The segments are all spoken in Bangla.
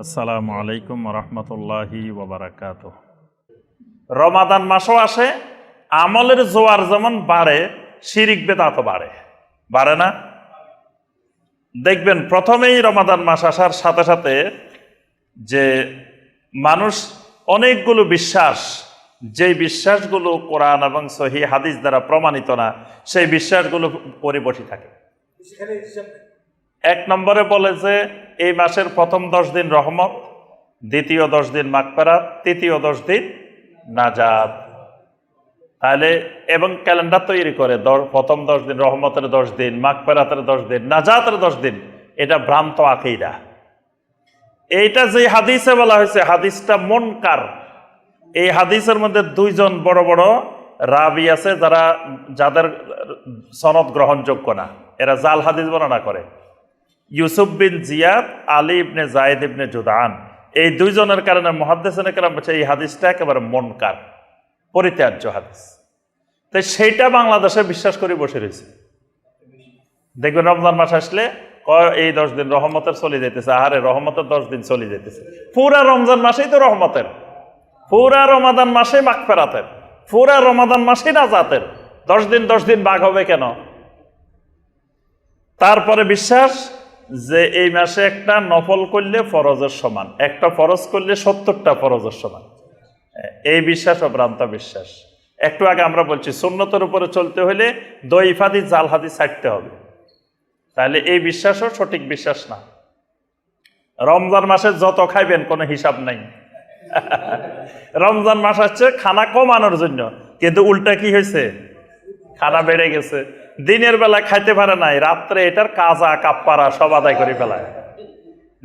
আসসালামু আলাইকুম রহমতুল্লাহি ওবরাকাত রমাদান মাসও আসে আমলের জোয়ার যেমন বাড়ে শিরিক বেদাত বাড়ে। বাড়ে না? দেখবেন প্রথমেই রমাদান মাস আসার সাথে সাথে যে মানুষ অনেকগুলো বিশ্বাস যেই বিশ্বাসগুলো কোরআন এবং সহি হাদিস দ্বারা প্রমাণিত না সেই বিশ্বাসগুলো করে বসে থাকে এক নম্বরে বলে যে এই মাসের প্রথম দশ দিন রহমত, দ্বিতীয় দশ দিন মাকফেরাত তৃতীয় দশ দিন নাজাদ তাহলে, এবং ক্যালেন্ডার তৈরি করে প্রথম দশ দিন রহমতের দশ দিন মাকফেরাতের দশ দিন, নাজাতের দশ দিন, এটা ভ্রান্ত আকেইরা এইটা যে হাদিসে বলা হয়েছে, হাদিসটা মনকার। এই হাদিসের মধ্যে দুইজন বড় বড় রাবি আছে যারা যাদের সনদ গ্রহণযোগ্য না। এরা জাল হাদিস বর্ণনা করে। ইউসুফ বিন জিয়াদ, আলী ইবনে জায়েদ ইবনে জুদান এই দুইজনের কারণে মহাদ্দেশনে কেরাম বলছে, এই হাদিসটা একেবারে মনকার, পরিত্যাজ্য হাদিস। তাই সেইটা বাংলাদেশে বিশ্বাস করে বসে রয়েছে। দেখবেন রমজান মাস আসলে এই দশ দিন রহমতের চলে যেতেছে আহারে রহমতের দশ দিন চলে যেতেছে পুরা রমজান মাসেই তো রহমতের, পুরা রমাদান মাসে মাখ ফেরাতের পুরা রমাদান মাসেই নাজাতের। দশ দিন দশ দিন বাঘ হবে কেন? তারপরে বিশ্বাস যে এই মাসে একটা নফল করলে ফরজের সমান, একটা ফরজ করলে সত্তরটা ফরজের সমান। এই বিশ্বাস ও ভ্রান্ত বিশ্বাস। একটু আগে আমরা বলছি, সুন্নতের উপরে চলতে হলে দই ফাদি জাল হাদি ছাড়তে হবে। তাহলে এই বিশ্বাসও সঠিক বিশ্বাস না। রমজান মাসে যত খাইবেন, কোনো হিসাব নাই। রমজান মাস হচ্ছে খানা কমানোর জন্য। কিন্তু উল্টা কি হয়েছে? খানা বেড়ে গেছে। দিনের বেলা খাইতে পারে নাই, রাত্রে এটার কাজা, কাপ্পারা সব আদায় করে ফেলায়।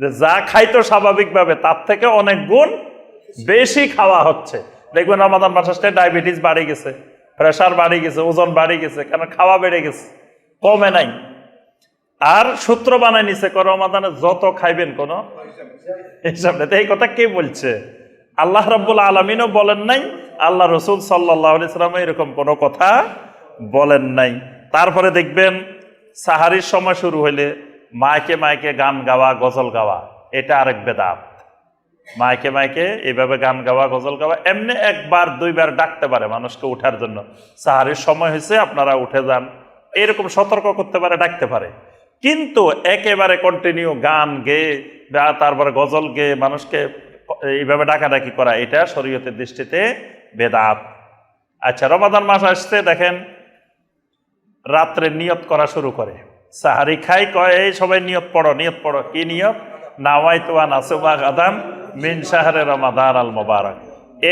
যে খাইতো স্বাভাবিকভাবে, তার থেকে অনেক গুণ বেশি খাওয়া হচ্ছে। দেখবেন আমাদের মাস ডায়াবেটিস বাড়ে গেছে, প্রেশার বাড়ে গেছে, ওজন বাড়ে গেছে, কেন খাওয়া বেড়ে গেছে, কমে নাই। আর সূত্র বানায় নিছে কর রমাদানে যত খাইবেন কোন হিসাব এই কথা কে বলছে? আল্লাহ রাব্বুল আলমিনও বলেন নাই, আল্লাহ রসুল সাল্লাহ সাল্লাম এরকম কোনো কথা বলেন নাই। তারপরে দেখবেন সাহারির সময় শুরু হইলে মাইকে মাইকে গান গাওয়া, গজল গাওয়া, এটা আরেক বেদাত। মাইকে মাইকে এইভাবে গান গাওয়া, গজল গাওয়া, এমনি একবার, দুইবার ডাকতে পারে মানুষকে উঠার জন্য। সাহারির সময় হয়েছে আপনারা উঠে যান, এরকম সতর্ক করতে পারে, ডাকতে পারে। কিন্তু একেবারে কন্টিনিউ গান গেয়ে বা তারপরে গজল গেয়ে মানুষকে এইভাবে ডাকাডাকি করা, এটা শরীয়তের দৃষ্টিতে বেদাত। আচ্ছা রমাদান মাস আসছে, দেখেন রাত্রে নিয়ত করা শুরু করে। সাহারি খাই, কয়, এই সবাই নিয়ত পড়ো নিয়ত পড়ো, কি নিয়ত? নাওয়াই তোয়া আসুবা গাদান মিন শাহরে রমাদান আল মোবারক।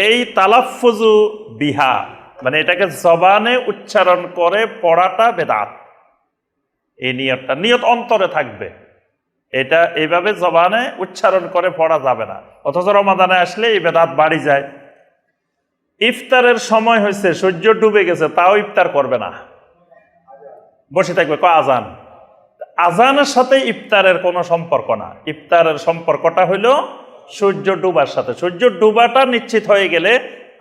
এই তালাফুজু বিহা মানে এটাকে জবানে উচ্চারণ করে পড়াটা বেদাত। এই নিয়তটা, নিয়ত অন্তরে থাকবে। এটা এইভাবে জবানে উচ্চারণ করে পড়া যাবে না। অথচ রমাদানে আসলে এই বেদাত বাড়ি যায়। ইফতারের সময় হয়েছে সূর্য ডুবে গেছে, তাও ইফতার করবে না। বসে থাকবে ক আজান? আজানের সাথে ইফতারের কোনো সম্পর্ক না। ইফতারের সম্পর্কটা হইল সূর্য ডুবার সাথে। সূর্য ডুবাটা নিশ্চিত হয়ে গেলে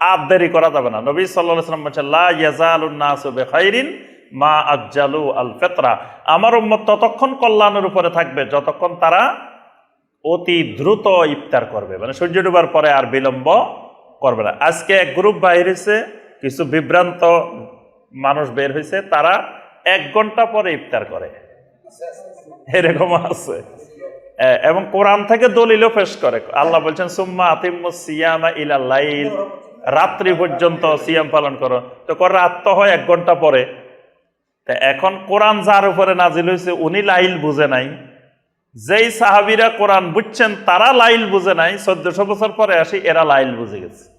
আর দেরি করা যাবে না। নবী সাল্লাম বলছে লা ইয়াজালুন্নাসু বিখাইরিন মা আজ্জালু আল ফেতরা আমার উম্মত ততক্ষণ কল্যাণের উপরে থাকবে, যতক্ষণ তারা অতি দ্রুত ইফতার করবে। মানে সূর্য ডুবার পরে আর বিলম্ব করবে না। আজকে এক গ্রুপ বাহির হয়েছে কিছু বিভ্রান্ত মানুষ বের হয়েছে তারা এক ঘণ্টা পরে ইফতার করে। এরকম আছে। এবং কোরআন থেকে দলিলও পেশ করে। আল্লাহ বলছেন, সুম্মা আতিম্মু সিয়ামা ইলা লাইল। রাত্রি পর্যন্ত সিয়াম পালন করো। তো কর, রাত তো হয় এক ঘণ্টা পরে। তা এখন কোরআন যার উপরে নাজিল হয়েছে, উনি লাইল বুঝে নাই। যেই সাহাবিরা কোরআন বুঝছেন, তারা লাইল বুঝে নাই। চোদ্দশো বছর পরে আসি, এরা লাইল বুঝে গেছে।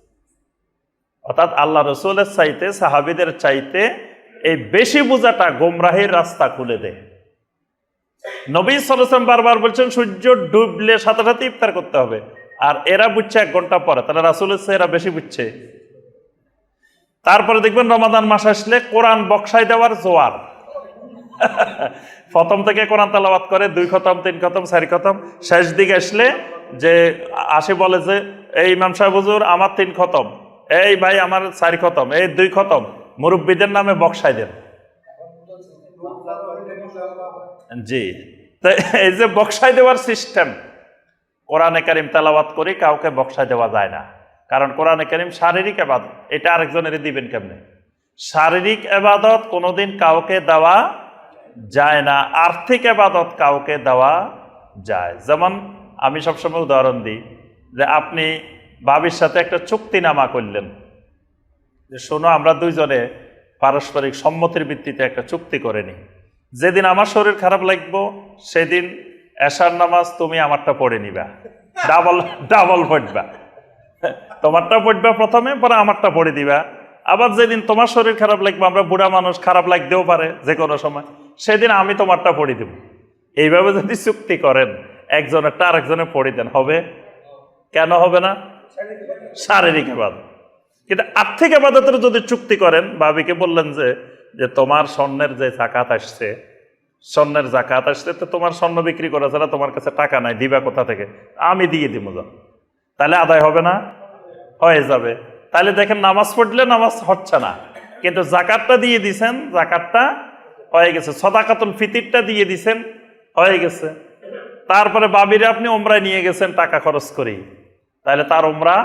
অর্থাৎ আল্লাহ রসুলের চাইতে, সাহাবিদের চাইতে এই বেশি বোঝাটা গোমরাহির রাস্তা খুলে দেয়। নবী সরসম বারবার বলছেন, সূর্য ডুবলে সাথে সাথে ইফতার করতে হবে। আর এরা বুঝছে এক ঘণ্টা পরে, তাহলে রাসুলের চেয়ে এরা বেশি বুঝছে। তারপরে দেখবেন রমাদান মাস আসলে কোরআন বক্সাই দেওয়ার জোয়ার। প্রথম থেকে কোরআন তালাবাত করে, দুই খতম, তিন খতম, চারি খতম। শেষ দিকে আসলে যে আসে বলে যে, এই ইমাম সাহেব হুজুর, আমার তিন খতম। এই ভাই, আমার চারি খতম। এই দুই খতম। মুরব্বীদের নামে বক্সাই দেন। জি। এই যে বক্সাই দেওয়ার সিস্টেম কোরআনে কারিম তেলাওয়াত করি, কাউকে বক্সায় দেওয়া যায় না। কারণ কোরআনে কারিম শারীরিক এবাদত, এটা আরেকজনের দিবেন কেমনে? শারীরিক এবাদত কোনোদিন কাউকে দেওয়া যায় না। আর্থিক এবাদত কাউকে দেওয়া যায়। যেমন আমি সবসময় উদাহরণ দিই যে আপনি বাবির সাথে একটা চুক্তিনামা করলেন। যে শোনো আমরা দুইজনে পারস্পরিক সম্মতির ভিত্তিতে একটা চুক্তি করে নিই। যেদিন আমার শরীর খারাপ লাগবো সেদিন এশার নামাজ তুমি আমারটা পড়ে নিবা। ডাবল ডাবল পড়বা। তোমারটা পড়বা প্রথমে পরে আমারটা পড়ে দিবা। আবার যেদিন তোমার শরীর খারাপ লাগবে আমরা বুড়া মানুষ খারাপ লাগতেও পারে যে কোনো সময় সেদিন আমি তোমারটা পড়ে দেব। এইভাবে যদি চুক্তি করেন একজনেরটা আরেকজনে পড়ে দেন হবে? কেন হবে না? শারীরিক আবাদত কিন্তু আর্থিক আবাদতের যদি চুক্তি করেন, ভাবিকে বললেন যে যে তোমার স্বর্ণের যে জাকাত আসছে, স্বর্ণের জাকাত আসছে, তো তোমার স্বর্ণ বিক্রি করা ছাড়া তোমার কাছে টাকা নাই, দিবা কোথা থেকে? আমি দিয়ে দিব যাও তাহলে আদায় হবে না? হয়ে যাবে। তাহলে দেখেন, নামাজ পড়লে নামাজ হচ্ছে না। কিন্তু জাকাতটা দিয়ে দিছেন, জাকাতটা হয়ে গেছে। সদাকাতুল ফিতিরটা দিয়ে দিছেন, হয়ে গেছে। তারপরে বাবিরে আপনি ওমরায় নিয়ে গেছেন, টাকা খরচ করেই। তাহলে তার ওমরা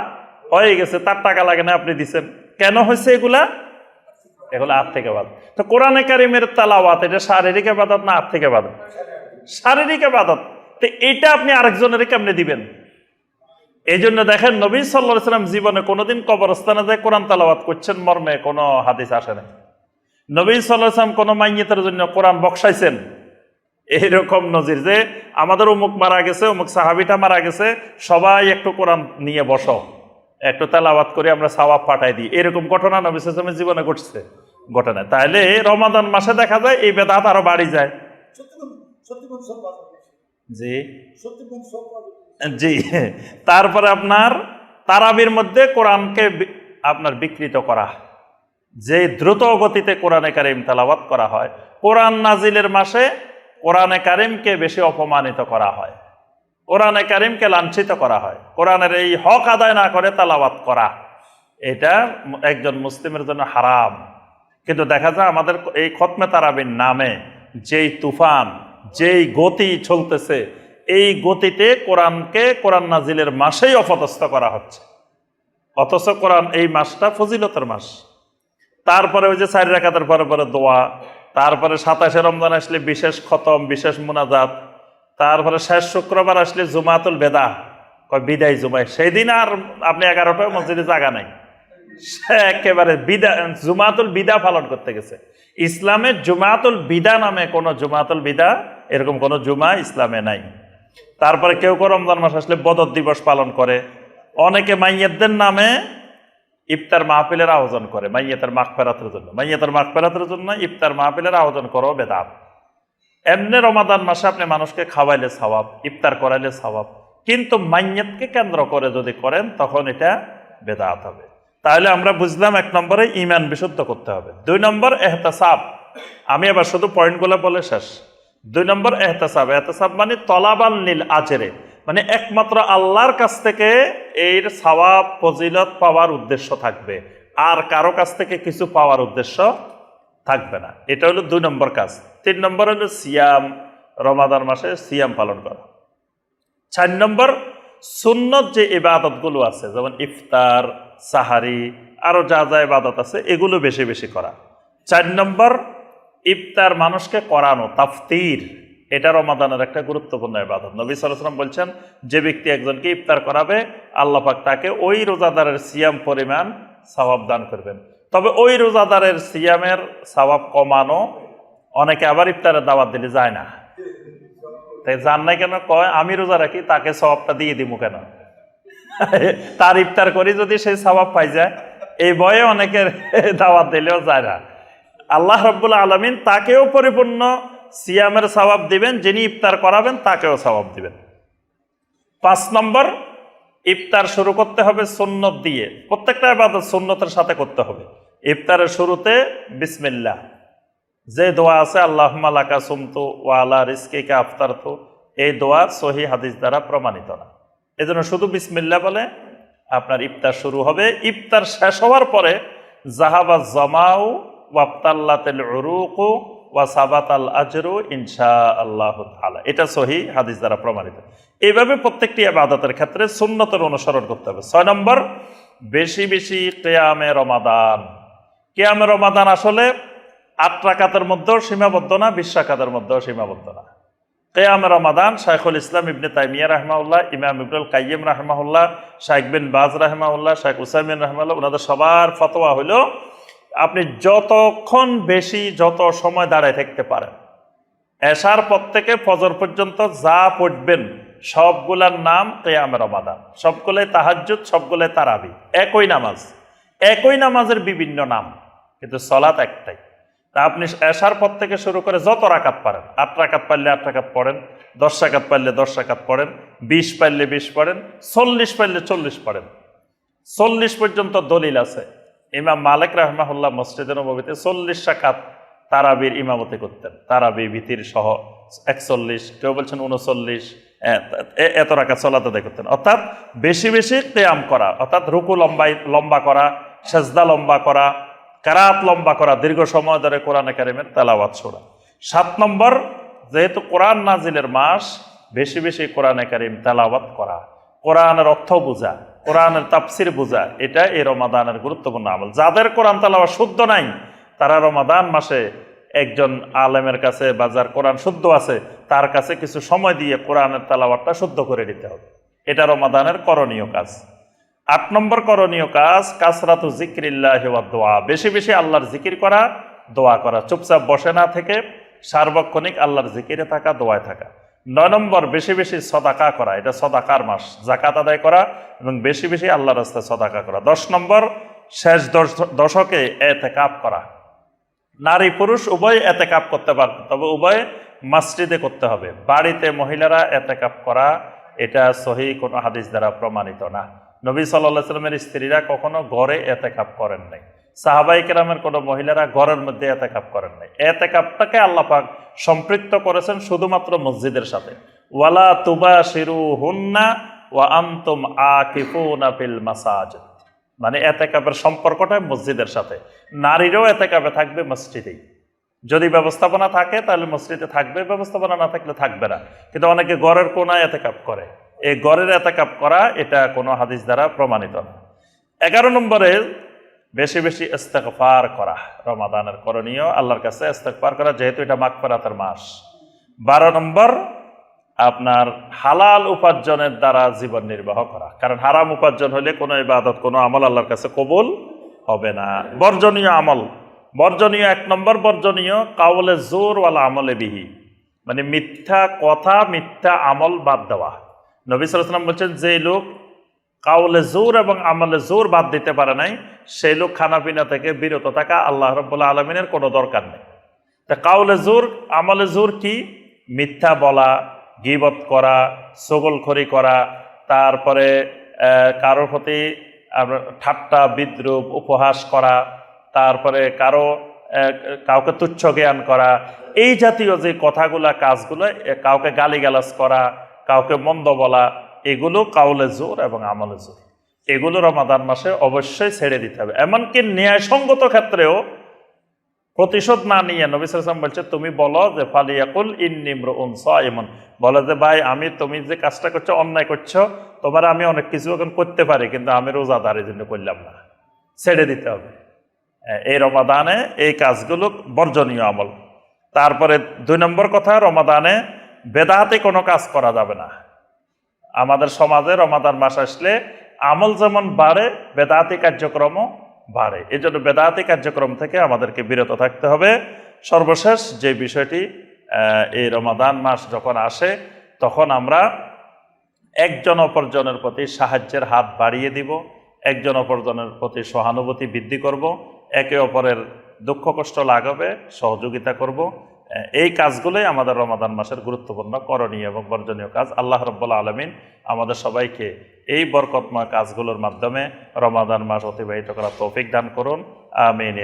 হয়ে গেছে, তার টাকা লাগে না, আপনি দিছেন। কেন হয়েছে এগুলা? এগুলো আর্থিক আবাদত তো কোরআনে কারিমের তালাওয়াত, এটা শারীরিক আবাদত না আর্থিক আবাদত? শারীরিক আবাদত। তো এটা আপনি আরেকজনের কেমনে দিবেন? এই জন্য দেখেন, নবী সাল্লা সাল্লাম জীবনে কোনোদিন কবরস্থানে যায় কোরআন তালাবাত করছেন, মর্মে কোনো হাদিস আসে না নবী সাল্লাহ সাল্লাম কোনো মাইয়েতের জন্য কোরআন বক্সাইছেন এইরকম নজির যে আমাদের অমুক মারা গেছে, অমুক সাহাবিটা মারা গেছে, সবাই একটু কোরআন নিয়ে বসো। একটু তেলাওয়াত করে, আমরা সাওয়াব পাঠাই দিই। এরকম ঘটনা নবী সাল্লামের জীবনে ঘটছে। ঘটনা। তাহলে রমাদান মাসে দেখা যায় এই বেদাত আরও বাড়ি যায়। জি। জি। তারপরে আপনার তারাবির মধ্যে কোরআনকে আপনার বিকৃত করা। যে দ্রুত গতিতে কোরআনে কারিম তেলাওয়াত করা হয়, কোরআন নাজিলের মাসে কোরআনে কারিমকে বেশি অপমানিত করা হয়। কোরআনে কারিমকে লাঞ্ছিত করা হয়। কোরআনের এই হক আদায় না করে তালাওয়াত করা, এটা একজন মুসলিমের জন্য হারাম। কিন্তু দেখা যায় আমাদের এই খতমে তারাবির নামে যেই তুফান, যেই গতি চলতেছে, এই গতিতে কোরআনকে কোরআন নাজিলের মাসেই অপদস্থ করা হচ্ছে। অথচ কোরআন এই মাসটা ফজিলতের মাস। তারপরে ওই যে চারি রাখাতের পরে পরে দোয়া, তারপরে সাতাশে রমজান আসলে বিশেষ খতম, বিশেষ মুনাজাত তারপরে শেষ শুক্রবার আসলে জুমাতুল বেদা। কয়, বিদায় জুমায়। সেই দিন আর আপনি এগারোটায় মসজিদে জাগা নাই। সে একেবারে বিদা, জুমাতুল বিদা পালন করতে গেছে। ইসলামের জুমাতুল বিদা নামে কোনো জুমাতুল বিদা, এরকম কোনো জুমা ইসলামে নাই। তারপরে কেউ কেউ রমজান মাস আসলে বদর দিবস পালন করে। অনেকে মাইয়েদের নামে ইফতার মাহফিলের আয়োজন করে। মাইয়াতের মাগফেরাতের জন্য। মাইয়াতের মাগফেরাতের জন্য ইফতার মাহফিলের আয়োজন করো বেদাত। এমনি রমাদান মাসে আপনি মানুষকে খাওয়াইলে সওয়াব, ইফতার করাইলে সওয়াব। কিন্তু মাইয়াতকে কেন্দ্র করে যদি করেন, তখন এটা বেদাত হবে। তাহলে আমরা বুঝলাম এক নম্বরে ইমান বিশুদ্ধ করতে হবে। দুই নম্বর এহতাসাব। আমি আবার শুধু পয়েন্টগুলো বলে শেষ। দুই নম্বর এহতাসাব। এহতাসাব মানে তলাবাল নীল আজেরে। মানে একমাত্র আল্লাহর কাছ থেকে এর সওয়াব, ফজিলত পাওয়ার উদ্দেশ্য থাকবে। আর কারও কাছ থেকে কিছু পাওয়ার উদ্দেশ্য থাকবে না। এটা হলো দুই নম্বর কাজ। তিন নম্বর হলো সিয়াম, রমাদান মাসে সিয়াম পালন করা। চার নম্বর, সুন্নত যে ইবাদতগুলো আছে, যেমন ইফতার, সাহারি আরও যা যা ইবাদত আছে, এগুলো বেশি বেশি করা। চার নম্বর, ইফতার মানুষকে করানো, তাফতির, এটা রমাদানের একটা গুরুত্বপূর্ণ ইবাদত। নবী সালাম বলছেন, যে ব্যক্তি একজনকে ইফতার করাবে, আল্লাহ পাক তাকে ওই রোজাদারের সিয়াম পরিমাণ সওয়াব দান করবেন। তবে ওই রোজাদারের সিয়ামের সওয়াব কমানো অনেকে আবার ইফতারের দাওয়াত দিলে যায় না। তাই যান নাই কেন? কয়, আমি রোজা রাখি, তাকে সবাবটা দিয়ে দিব কেন? তার ইফতার করি যদি সেই সবাব পাই যায়। এই বয়ে অনেকের দাওয়াত দিলেও যায় না। আল্লাহ রব্বুল আলমিন তাকেও পরিপূর্ণ সিয়ামের সবাব দিবেন, যিনি ইফতার করাবেন তাকেও সবাব দিবেন। পাঁচ নম্বর, ইফতার শুরু করতে হবে সুন্নত দিয়ে। প্রত্যেকটা ইবাদত সুন্নতের সাথে করতে হবে। ইফতারের শুরুতে বিসমিল্লাহ। যে দোয়া আছে আল্লাহ মালাকা সুমতু ওয়ালা রিস্কিকা আফতার তু এই দোয়া সহি হাদিস দ্বারা প্রমাণিত না। এই জন্য শুধু বিসমিল্লা বলে আপনার ইফতার শুরু হবে। ইফতার শেষ হওয়ার পরে জাহাবা জমাউ ওয়াপ্তাল্লাতেল উরুকু ওয়া সাবাত আল আজরু ইনশা আল্লাহ তাআলা। এটা সহি হাদিস দ্বারা প্রমাণিত। এইভাবে প্রত্যেকটি আবাদতের ক্ষেত্রে সুন্নতের অনুসরণ করতে হবে। ছয় নম্বর, বেশি বেশি কেয়ামে রমাদান। কেয়ামে রমাদান আসলে আট রাকাতের মধ্যেও সীমাবদ্ধ না, বিশ রাকাতের মধ্যেও সীমাবদ্ধ না। কেয়াম রমাদান শাইখুল ইসলাম ইবনে তাইমিয়া রহমাউল্লাহ ইমাম ইবনুল কাইয়িম রহমাউল্লাহ শাইখ বিন বাজ রহমাউল্লাহ শাইখ উসাইমিন রহমাউল্লাহ ওনাদের সবার ফতোয়া হলো আপনি যতক্ষণ বেশি যত সময় দাঁড়ায় থাকতে পারেন, এশার পর থেকে ফজর পর্যন্ত যা পড়বেন, সবগুলার নাম কেয়াম রমাদান। সবগুলোই তাহাজ্জুদ, সবগুলোই তারাবি। একই নামাজ। একই নামাজের বিভিন্ন নাম। কিন্তু সলাৎ একটাই। তা আপনি এশার পর থেকে শুরু করে যত রাকাত পারেন আট রাকাত পারলে আট রাকাত পড়েন, দশ রাকাত পারলে দশ রাকাত পড়েন, বিশ পারলে বিশ পড়েন, চল্লিশ পারলে চল্লিশ পড়েন। চল্লিশ পর্যন্ত দলিল আছে। ইমাম মালিক রহমাহুল্লাহ মসজিদের নবীতে চল্লিশ রাকাত তারাবির ইমামতি করতেন। তারাবি ভীতির সহ একচল্লিশ, কেউ বলছেন উনচল্লিশ এত রাকাত চলাতে আদায় করতেন। অর্থাৎ বেশি বেশি কেয়াম করা, অর্থাৎ রুকু লম্বাই, লম্বা করা, সেজদা লম্বা করা কারাত লম্বা করা, দীর্ঘ সময় ধরে কোরআন একাডেমির তেলাওয়াত ছোড়া সাত নম্বর, যেহেতু কোরআন নাজিলের মাস, বেশি বেশি কোরআন একাডেম তেলাওয়াত করা। কোরআনের অর্থ বোঝা, কোরআনের তাপসির বোঝা, এটা এই রমাদানের গুরুত্বপূর্ণ আমল। যাদের কোরআন তেলাওয়াত শুদ্ধ নাই, তারা রমাদান মাসে একজন আলেমের কাছে বা যার কোরআন শুদ্ধ আছে, তার কাছে কিছু সময় দিয়ে কোরআনের তেলাওয়াতটা শুদ্ধ করে দিতে হবে। এটা রমাদানের করণীয় কাজ। আট নম্বর করণীয় কাজ, কাসরাতু জিক্রিল্লাহ দোয়া। বেশি বেশি আল্লাহর জিকির করা, দোয়া করা। চুপচাপ বসে না থেকে সার্বক্ষণিক আল্লাহর জিকিরে থাকা, দোয়ায় থাকা। নয় নম্বর, বেশি বেশি সদাকা করা। এটা সদাকার মাস। জাকাত আদায় করা এবং বেশি বেশি আল্লাহর রাস্তায় সদাকা করা। দশ নম্বর, শেষ দশ- দশকে এতে কাপ করা। নারী পুরুষ উভয় এতে কাপ করতে পারবে তবে উভয় মাসজিদে করতে হবে। বাড়িতে মহিলারা এতে কাপ করা, এটা সহি কোনো হাদিস দ্বারা প্রমাণিত না। নবী সাল্লাহ সাল্লামের স্ত্রীরা কখনো ঘরে এতে কাপ করেন নাই। সাহাবাই কেরামের কোনো মহিলারা ঘরের মধ্যে এতে কাপ করেন নাই। এতে কাপটাকে আল্লাপাক সম্পৃক্ত করেছেন শুধুমাত্র মসজিদের সাথে। ওয়ালা তুবা শিরু হুন্না ওয়া আন্তুম আকিফুনা ফিল মাসাজিদ। মানে এতেকাপের সম্পর্কটা মসজিদের সাথে। নারীরাও এতেকাপে থাকবে মসজিদেই। যদি ব্যবস্থাপনা থাকে তাহলে মসজিদে থাকবে, ব্যবস্থাপনা না থাকলে থাকবে না। কিন্তু অনেকে ঘরের কোনায় এতেকাপ করে। এই গড়ের এতেকাপ করা এটা কোনো হাদিস দ্বারা প্রমাণিত না। এগারো নম্বরে বেশি বেশি ইস্তেকফার করা, রমাদানের করণীয়, আল্লাহর কাছে ইস্তেকফার করা, যেহেতু এটা মাগফিরাতের মাস। বারো নম্বর, আপনার হালাল উপার্জনের দ্বারা জীবন নির্বাহ করা, কারণ হারাম উপার্জন হলে কোনো ইবাদত, কোনো আমল আল্লাহর কাছে কবুল হবে না। বর্জনীয় আমল, বর্জনীয় এক নম্বর, বর্জনীয় কাউলে জোর ওয়ালা আমলে বিহি মানে মিথ্যা কথা, মিথ্যা আমল বাদ দেওয়া। নবী সালাম বলছেন, যে লোক কাউলে জোর এবং আমলে জোর বাদ দিতে পারে নাই, সেই লোক খানাপিনা থেকে বিরত থাকা আল্লাহ রব্বুল্লাহ আলমিনের কোনো দরকার নেই। তা কাউলে জোর, আমলে জোর কি? মিথ্যা বলা, গিবত করা, সগলখড়ি করা, তারপরে কারোর প্রতি ঠাট্টা, বিদ্রুপ, উপহাস করা, তারপরে কারও কাউকে তুচ্ছ জ্ঞান করা, এই জাতীয় যে কথাগুলা, কাজগুলো কাউকে গালিগালাজ করা কাউকে মন্দ বলা, এগুলো কাউলে জোর এবং আমলে জোর। এগুলো রমাদান মাসে অবশ্যই ছেড়ে দিতে হবে। এমনকি ন্যায়সঙ্গত ক্ষেত্রেও প্রতিশোধ না নিয়ে নবী সালাম বলছে, তুমি বলো যে, ফালিয়াকুল ইন্নিম্র উনস এমন বলে যে, ভাই, আমি তুমি যে কাজটা করছ, অন্যায় করছ, তোমার আমি অনেক কিছু এখন করতে পারি, কিন্তু আমি রোজাদারের জন্য করলাম না। ছেড়ে দিতে হবে। এই রমাদানে এই কাজগুলো বর্জনীয় আমল। তারপরে দুই নম্বর কথা, রমাদানে বেদাহাতে কোনো কাজ করা যাবে না। আমাদের সমাজে রমাদান মাস আসলে আমল যেমন বাড়ে বেদাতি কার্যক্রমও বাড়ে। এই জন্য বেদাতি কার্যক্রম থেকে আমাদেরকে বিরত থাকতে হবে। সর্বশেষ যে বিষয়টি এই রমাদান মাস যখন আসে, তখন আমরা একজন অপরজনের প্রতি সাহায্যের হাত বাড়িয়ে দিব, একজন অপরজনের প্রতি সহানুভূতি বৃদ্ধি করব, একে অপরের দুঃখ কষ্ট লাগাবে সহযোগিতা করব। এই কাজগুলোই আমাদের রমাদান মাসের গুরুত্বপূর্ণ, করণীয় এবং বর্জনীয় কাজ। আল্লাহ রব্বুল্লা আলমিন আমাদের সবাইকে এই বরকতময় কাজগুলোর মাধ্যমে রমাদান মাস অতিবাহিত করা তৌফিক দান করুন। আমিন